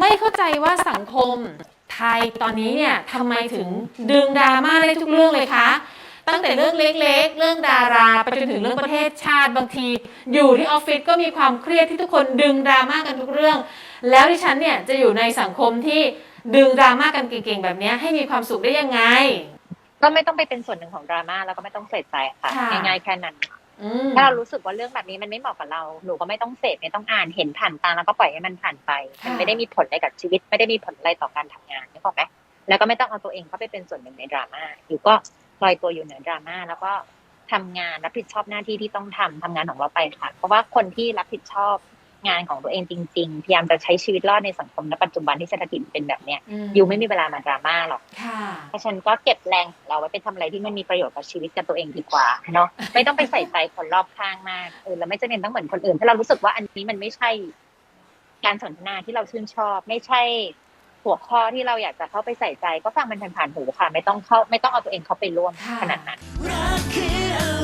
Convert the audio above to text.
ไม่เข้าใจว่าสังคมไทยตอนนี้เนี่ยทำไมถึงดึงดราม่าได้ทุกเรื่องเลยคะตั้งแต่เรื่องเล็กๆ เรื่องดาราไปจนถึงเรื่องประเทศชาติบางที อยู่ที่ออฟฟิศก็มีความเครียดที่ทุกคนดึงดราม่ากันทุกเรื่อง แล้วดิฉันเนี่ยจะอยู่ในสังคมที่ดึงดราม่ากันเก่งๆ แบบเนี้ยให้มีความสุขได้ยังไง ก็ไม่ต้องไปเป็นส่วนหนึ่งของดราม่าแล้วก็ไม่ต้องใส่ใจค่ะค่ะ ง่ายๆแค่นั้นอืม ถ้าเรารู้สึกว่าเรื่องแบบนี้มันไม่เหมาะกับเรา หนูก็ไม่ต้องเสพไม่ต้องอ่านเห็นผ่านตาแล้วก็ปล่อยให้มันผ่านไป มันไม่ได้มีผลอะไรกับชีวิต ไม่ได้มีผลอะไรต่อการทำงานนึกออกไหมแล้วก็ไม่ต้องเอาตัวเองเข้าไปเป็นส่วนหนึ่งในดราม่าอยู่ก็ลอยตัวอยู่เหนือดราม่าแล้วก็ทำงานรับผิดชอบหน้าที่ที่ต้องทำทำงานของเราไปค่ะ เพราะว่าคนที่รับผิดชอบ งานของตัวเองจริง ๆ พยายามจะใช้ชีวิตรอดในสังคมณปัจจุบันที่เศรษฐกิจเป็นแบบเนี้ยมอยู่ไม่มีเวลามาดราม่าหรอกค่ะเพราะฉะนันก็เก็บแรงของเราไว้ไปทำอะไรที่มันมีประโยชน์กับชีวิตกับตัวเองดีกว่าเนาะไม่ต้องไปใส่ใจคนรอบข้างมากเออเราไม่จำเป็นต้องเหมือนคนอื่นถ้าเรารู้สึกว่าอันนี้มันไม่ใช่ การสนทนาที่เราชื่นชอบ ไม่ใช่หัวข้อที่เราอยากจะเข้าไปใส่ใจ ก็ฟังมันผ่านๆหูค่ะ ไม่ต้องเข้าไม่ต้องเอาตัวเองเข้าไปร่วมค่ะขนาดนั้นรักคืออะไร